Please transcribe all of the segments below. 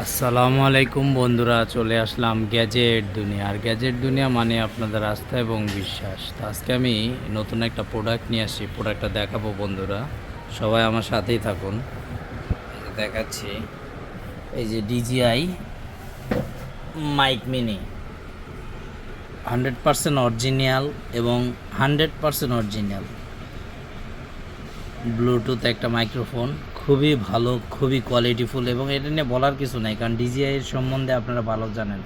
আসসালামু আলাইকুম বন্ধুরা, চলে আসলাম গ্যাজেট দুনিয়া। আর গ্যাজেট দুনিয়া মানে আপনাদের আস্থা এবং বিশ্বাস। আজকে আমি নতুন একটা প্রোডাক্ট নিয়ে আসছি। প্রোডাক্টটা দেখাবো বন্ধুরা। সবাই আমার সাথেই থাকুন। দেখাচ্ছি। এই যে DJI mic mini hundred percent original এবং হান্ড্রেড পারসেন্ট অরিজিনাল ব্লুটুথ একটা মাইক্রোফোন খুবই ভালো, খুবই কোয়ালিটিফুল এবং এটা নিয়ে বলার কিছু নাই, কারণ ডিজিআই এর সম্বন্ধে আপনারা ভালো জানেন।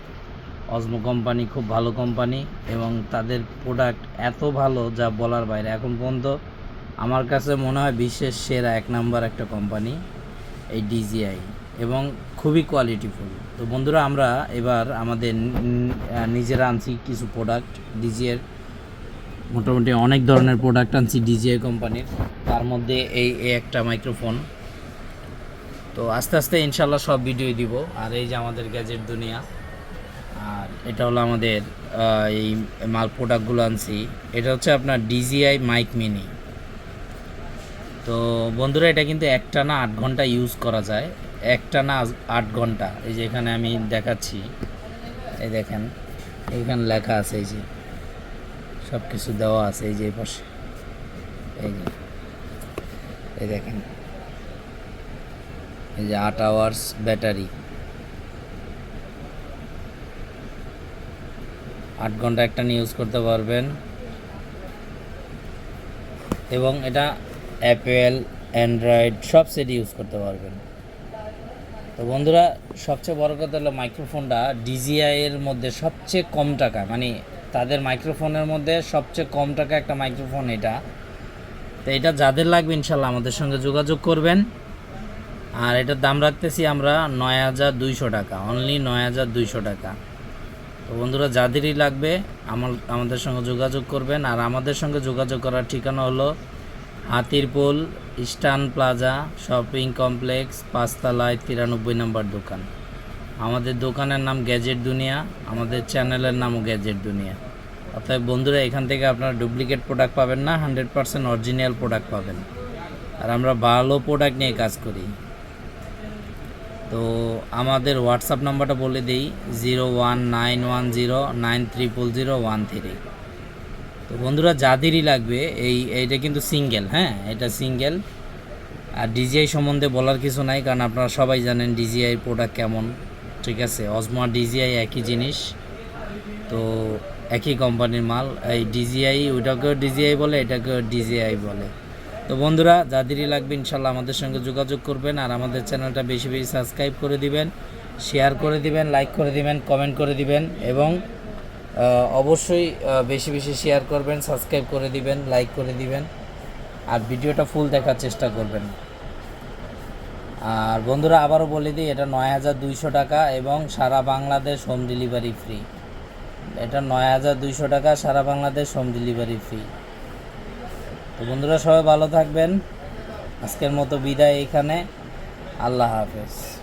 অজমো কোম্পানি খুব ভালো কোম্পানি এবং তাদের প্রোডাক্ট এত ভালো যা বলার বাইরে। এখন পর্যন্ত আমার কাছে মনে হয় বিশ্বের সেরা এক নাম্বার একটা কোম্পানি এই ডিজিআই এবং খুবই কোয়ালিটিফুল তো বন্ধুরা, আমরা এবার আমাদের নিজেরা আনছি কিছু প্রোডাক্ট ডিজিএর মোটামুটি অনেক ধরনের প্রোডাক্ট আনছি ডিজিআই কোম্পানির তার মধ্যে এই একটা মাইক্রোফোন তো আস্তে আস্তে ইনশাল্লাহ সব ভিডিও দিব। আর এই যে আমাদের গ্যাজেট দুনিয়া, আর এটা হলো আমাদের এই মাল প্রোডাক্টগুলো আনছি। এটা হচ্ছে আপনার ডিজিআই মাইক মিনি তো বন্ধুরা, এটা কিন্তু একটা না আট ঘণ্টা ইউজ করা যায়। একটা না আট ঘণ্টা। এই যে এখানে আমি দেখাচ্ছি। এই দেখেন, এখানে লেখা আছে এই যে সব কিছু দেওয়া আছে এই যে এই পাশে। এই যে, এই দেখেন। এই যে আট আওয়ার্স ব্যাটারি আট ঘণ্টা একটা ইউজ করতে পারবেন। এবং এটা অ্যাপেল অ্যান্ড্রয়েড সব সেট ইউজ করতে পারবেন। তো বন্ধুরা, সবচেয়ে বড় কথা হলো মাইক্রোফোনটা ডিজিআই এর মধ্যে সবচেয়ে কম টাকা মানে তাদের মাইক্রোফোনের মধ্যে সবচেয়ে কম টাকা একটা মাইক্রোফোন এটা। তো এটা যাদের লাগবে ইনশাল্লাহ আমাদের সঙ্গে যোগাযোগ করবেন। আর এটার দাম রাখতেছি আমরা নয় হাজার দুইশো টাকা অনলি নয় হাজার দুইশো টাকা। তো বন্ধুরা, যাদেরই লাগবে, আমার, আমাদের সঙ্গে যোগাযোগ করবেন। আর আমাদের সঙ্গে যোগাযোগ করার ঠিকানা হলো Hatirpul eastern plaza shopping complex, পাঁচতলায় তিরানব্বই নম্বর দোকান। আমাদের দোকানের নাম গ্যাজেট দুনিয়া, আমাদের চ্যানেলের নামও গ্যাজেট দুনিয়া। অর্থাৎ বন্ধুরা, এখান থেকে আপনারা ডুপ্লিকেট প্রোডাক্ট পাবেন না, হান্ড্রেড পারসেন্ট অরিজিনাল প্রোডাক্ট পাবেন। আর আমরা ভালো প্রোডাক্ট নিয়ে কাজ করি। তো আমাদের হোয়াটসঅ্যাপ নাম্বারটা বলে দিই zero one nine one zero nine triple zero one three তো বন্ধুরা, যাদেরই লাগবে, এই, এইটা কিন্তু সিঙ্গেল হ্যাঁ? এটা সিঙ্গেল আর ডিজিআই সম্বন্ধে বলার কিছু নাই, কারণ আপনারা সবাই জানেন ডিজিআই প্রোডাক্ট কেমন। ঠিক আছে? অজমা ডিজিআই একই জিনিস। তো একই কোম্পানির মাল। এই ডিজিআই ওইটাকেও ডিজিআই বলে, এটাকেও ডিজিআই বলে। তো বন্ধুরা যাদেরই লাগবে ইনশাল্লাহ আমাদের সঙ্গে যোগাযোগ করবেন আর আমাদের চ্যানেলটা বেশি বেশি সাবস্ক্রাইব করে দিবেন, শেয়ার করে দিবেন, লাইক করে দিবেন, কমেন্ট করে দিবেন এবং অবশ্যই বেশি বেশি শেয়ার করবেন, সাবস্ক্রাইব করে দিবেন, লাইক করে দিবেন আর ভিডিওটা ফুল দেখার চেষ্টা করবেন। আর বন্ধুরা, আবারও বলে দিই, এটা নয় হাজার দুইশো টাকা এবং সারা বাংলাদেশ হোম ডেলিভারি ফ্রি। এটা নয় হাজার দুইশো টাকা, সারা বাংলাদেশ হোম ডেলিভারি ফ্রি। তো বন্ধুরা সবাই ভালো থাকবেন। আজকের মতো বিদায় এখানে। আল্লাহ হাফেজ।